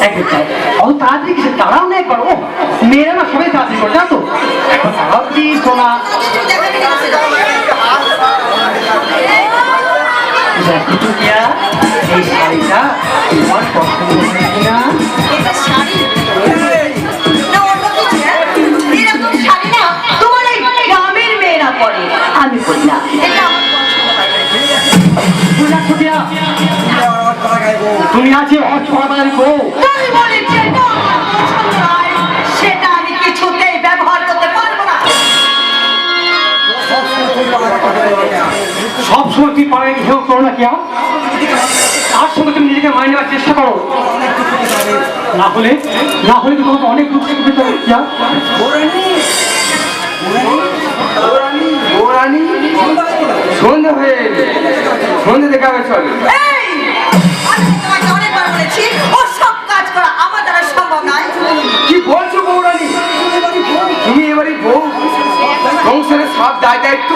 তাই। অত তাড়াতাড়ি কিছু তাড়াও নেই একবার মেয়েরা না সবাই তাড়াতাড়ি করে, জানো এখন প্লিজ সোনা বউ। তুমি যেটা আমার সেটা আমি কিছুতেই ব্যবহার করতে পারব না। সব সময় তুই পাড়ায় ঘেউ করো না কিয়া তার সঙ্গে তুমি নিজেকে মানিয়ে নেওয়ার চেষ্টা করো। না হলে না হলে তো তোমাকে অনেক দুঃখ থেকে পেতে হবে কিয়া সন্ধে হয়ে সন্ধে দেখা চল তোমাকে অনেকবার বলেছি, ওসব কাজ করা আমার দ্বারা সম্ভব নয়। কি বলছো বৌরানী? তুমি এবারে বউ সংসারের সব দায় দায়িত্ব।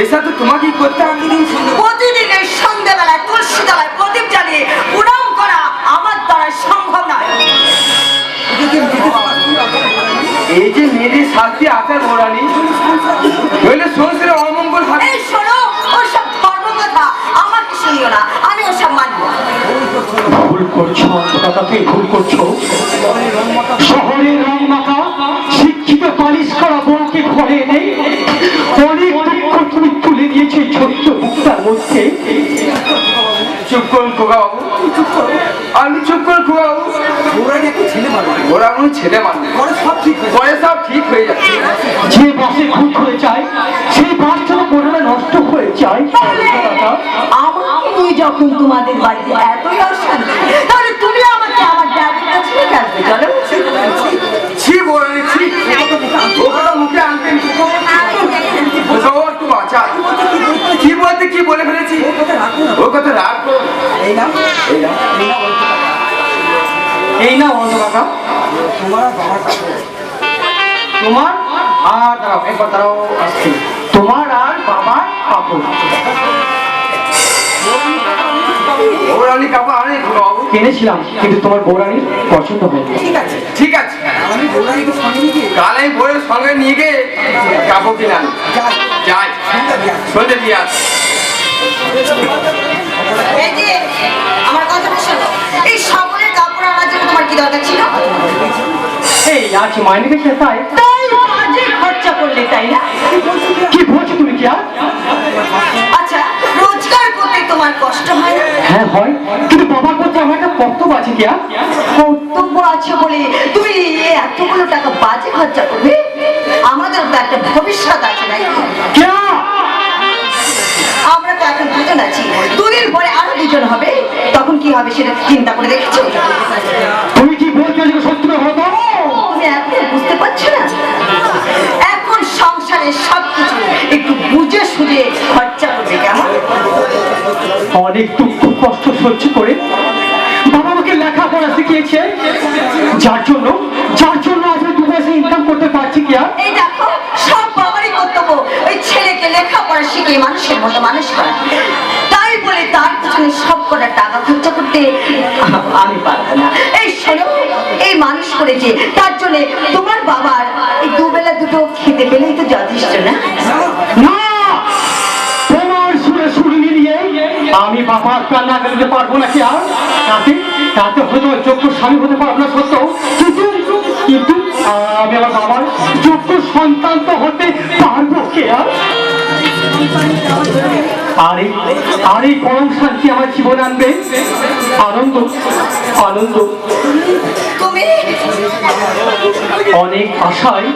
এসা তো তোমাকেই করতে হবে? প্রতিদিন এই সন্ধ্যেবেলায় তুলসী তলায় প্রদীপ জ্বালিয়ে প্রণাম করা আমার দ্বারা সম্ভব নয়। এই যে মেয়েদের শাস্তি আচার বৌরানী নইলে সংসারে ভুল করছ অন্তত তুমি ভুল করছ। শহরের রং মাখা শিক্ষিত পালিশ করা বউকে ঘরে এনে অনেক দুঃখ তুমি তুলে দিয়েছ ছোট্ট বুকটার মধ্যে। চুপ করুন খোকা বাবু আপনি চুপ করুন খোকা বাবু বৌরানী ছেলে মানুষ ওরা কোনো ছেলে মানুষ সব ঠিক পরে সব ঠিক হয়ে যাচ্ছে যে বাসে খুঁত হয়ে যায় সেই বাস যেন কোনোটা নষ্ট হয়ে যায়। যখন তোমাদের বাড়িতে এতই অশান্তি তাহলে তুমি আমাকে আমার ড্যাডির কাছে নিয়ে আসবে চলো। ছি মুখে আনতেন কি বলতে কি বলে ফেলেছি? ও কথা রাগ এই না এই না অন্ত কাকা। তোমার বাবার তোমার আর দাঁড়াও একবার দাঁড়াও আসছি। তোমার আর বাবার কাপড় বৌরানী কাপড় বাবু কিনেছিলাম কিন্তু তোমার বৌরানির পছন্দ হয়নি। ঠিক আছে। ঠিক আছে। আমি বৌরানীকে সঙ্গে নিয়ে কাল আমি সঙ্গে নিয়ে গিয়ে কাপড় কিনে আনি যাই। সন্ধ্যা দিয়ে আসি। আমার কথাটা শোনো। এই সকলের কাপড় আনার জন্য তোমার কি দরকার ছিল? এই আজ মাইনে তাই। তাই বাজে খরচা করলে কর্তব্য আছে বলে তুমি এতগুলো টাকা বাজে খরচা করবে? আমাদের তো একটা ভবিষ্যৎ আছে নাই আমরা তো এখন দুজন আছি। দুদিন পরে আরও দুজন হবে। তখন কি হবে সেটা চিন্তা করে দেখেছ? তুমি কি বলছো সত্যি করে তুমি এখন বুঝতে পারছ না? এখন সংসারের সবকিছু একটু বুঝে সুঝে খরচা করবে কেমন? অনেক দুঃখ কষ্ট সহ্য করে শিখিয়েছে যার জন্য যার জন্য আজ দু পয়সা ইনকাম করতে পারছি কি আর? এই দেখো সব বাবারই কর্তব্য। ওই ছেলেকে লেখাপড়া শিখে মানুষের মতো মানুষ করা। তাই বলে তার পিছনে সব কটা টাকা খরচা করতে আমি পারব না। এই শোনো এই মানুষ করেছে। তার জন্য তোমার বাবার এই দুবেলা দুটো খেতে পেলেই তো যথেষ্ট না না তোমার সুরে সুর মিলিয়ে আমি বাবার প্রাণ না দিতে পারব না কি আর? তাতে তাতে হয়তো যোগ্য স্বামী হতে পারব না সত্য কিন্তু কিন্তু আমি আমার বাবার যোগ্য সন্তান তো হতে পারব কে আর? আরে আর এই পরম শান্তি আমার জীবন আনবে। আনন্দ আনন্দ। অনেক আশায়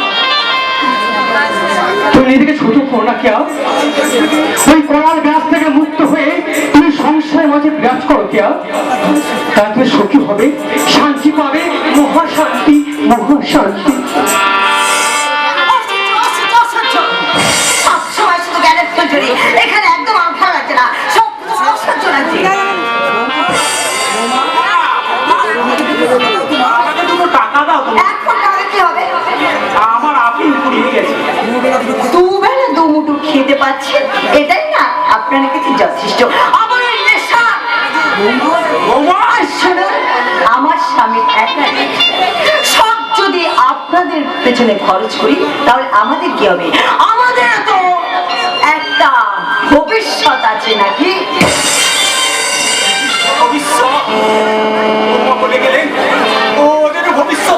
তুমি নিজেকে ছোট করো না, কেয়া? ওই করার ব্যাস থেকে মুক্ত হয়ে তুমি সংসারের মাঝে বিরাজ করো, কেয়া? তার তুমি সুখী হবে, শান্তি পাবে মহা শান্তি। দুমুঠো খেতে পাচ্ছেন এটাই না আপনার কাছে যথেষ্ট আমার নেশা আমার স্বামী একা সব যদি আপনাদের পেছনে খরচ করি, তাহলে আমাদের কি হবে? আমাদের তো একটা ভবিষ্যৎ আছে নাকি? ভবিষ্যৎ?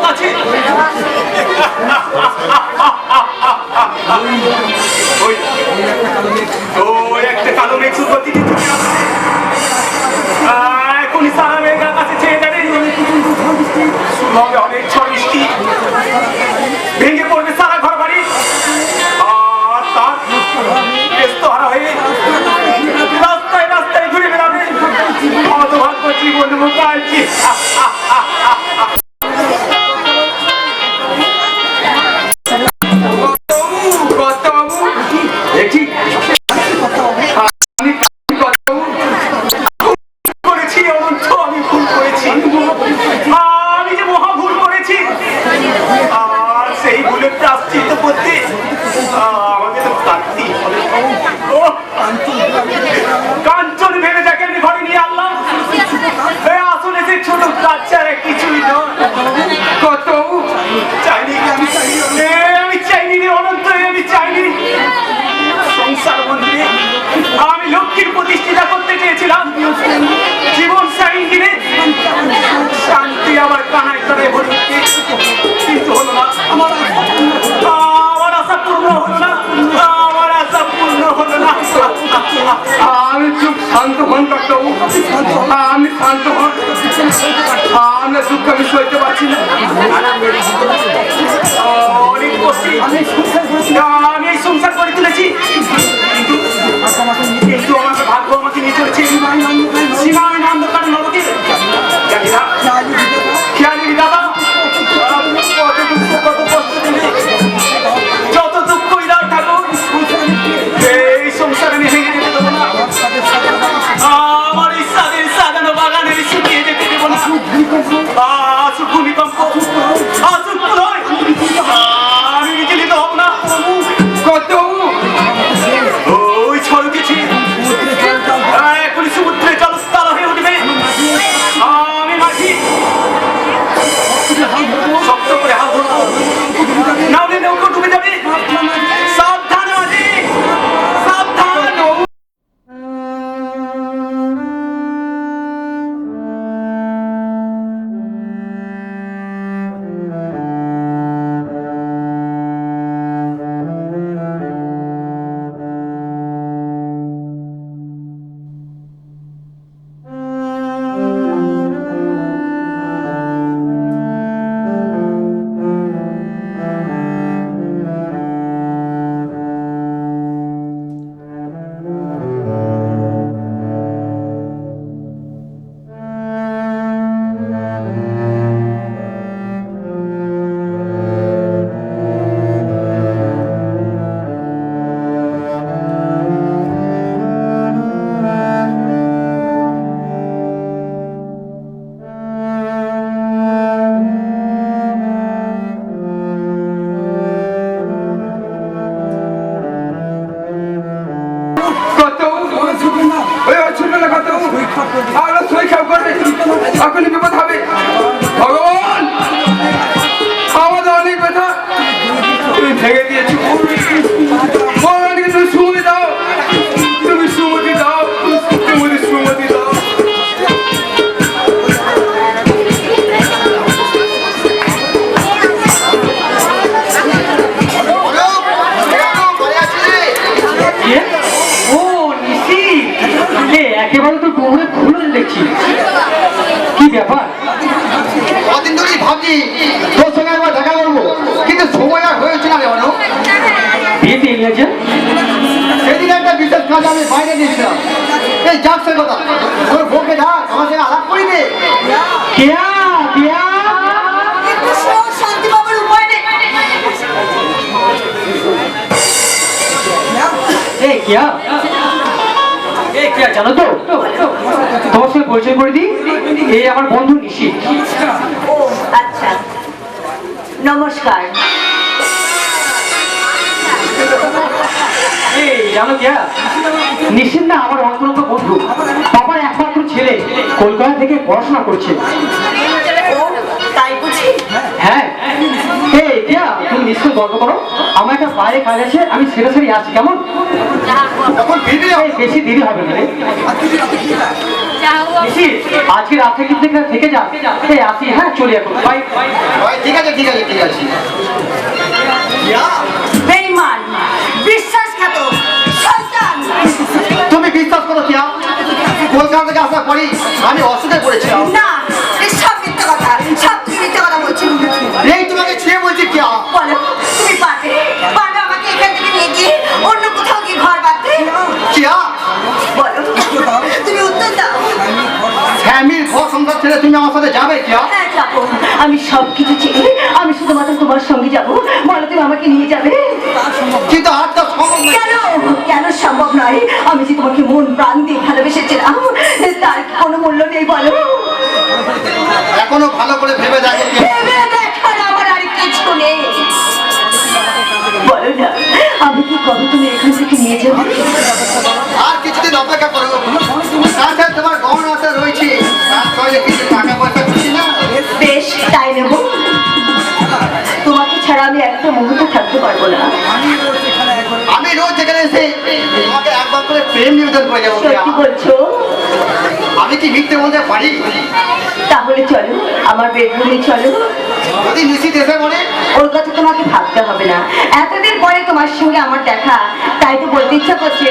আছে। হবে অনেক ঝড় বৃষ্টি। পড়বে সারা ঘর বাড়ি আর তার ব্যস্ত হারা হয়ে রাস্তায় রাস্তায় ঘুরে বেড়াবে। মুখাচ্ছি চেয়েছিলাম জীবন সাইন দিনে শান্তি আমার কানায় কানায় ভরে কিন্তু হলো না। আমার আমার আশা পূর্ণ হলো না। হলো আমি চুপ শান্ত হন আমি শান্ত হন। আমরা দুঃখ আমি সইতে পারছি না। আমি সংসার করে তুলেছি। কিন্তু এ একেবারে তো কোমরে খুলে দেখছি কি ব্যাপার? কদিন ধরেই ভাবছি তোর সঙ্গে একবার দেখা করব। কিন্তু সময় আর হয়েছে না রে অনু। বিয়েতে এলিয়েছে সেদিন একটা বিশেষ কাজ আমি বাইরে গিয়েছিলাম এই যাক সে কথা। তোর বউকে ডাক আমার সঙ্গে আলাপ করি দে। কেয়া কেয়া শান্তি পাবার উপায় নেই। এ কেয়া এ জানো তো? তোমার সঙ্গে পরিচয় করে দিই? এই আমার বন্ধু নিশি। আচ্ছা। নমস্কার। এই জানো কিয়া নিশ্চিত না আমার অন্তরঙ্গ বন্ধু। বাবার একমাত্র ছেলে। কলকাতা থেকে পড়াশোনা করছে। গল্প করো। আমার একটা বাইরে কাজ আছে আমি সেরে সেরে আসছি কেমন? বেশি দেরি হবে না আজকে রাত থেকে থেকে যা। এই আসি হ্যাঁ চলে এখন। ভাই ঠিক আছে ঠিক আছে ঠিক আছে। বেইমান তুমি বিশ্বাস করো কিয়া? কলকাতা থেকে আসার পরই আমি অসুখে পড়েছিলাম। ঘর সংসার ছেড়ে তুমি আমার সাথে যাবে কিয়া হ্যাঁ যাব। আমি সব কিছু ছেড়ে আমি শুধুমাত্র তোমার সঙ্গে যাব। বলো তুমি আমাকে নিয়ে যাবে? কিন্তু আর তো সম্ভব নয়। কেন? কেন সম্ভব নয়? আমি যে তোমাকে মন প্রাণ দিয়ে ভালোবেসেছিলাম তার কোনো মূল্য নেই বলো? এখনও ভালো করে ভেবে দেখো ভেবে দেখার আমার আর কিছু নেই। বলো না আমি কি কবে তুমি এখান থেকে নিয়ে যাবে? আর কিছুদিন অপেক্ষা করো তাছাড়া তোমার গহনা রয়েছে। কিছু টাকা পয়সা না? বেশ তাই নেব। তোমাকে ছাড়া আমি একটা মুহূর্ত থাকতে পারব না। আমি রোজ এখানে এসে তোমাকে একবার করে প্রেম নিবেদন করে যাব। সত্যি বলছো? আমি কি মিথ্যে বলতে পারি? তাহলে চলো আমার বেডরুমে চলো। যদি বলে ওর কথা তোমাকে ভাবতে হবে না। এতদিন পরে তোমার সঙ্গে আমার দেখা তাই তো বলতে ইচ্ছা করছে।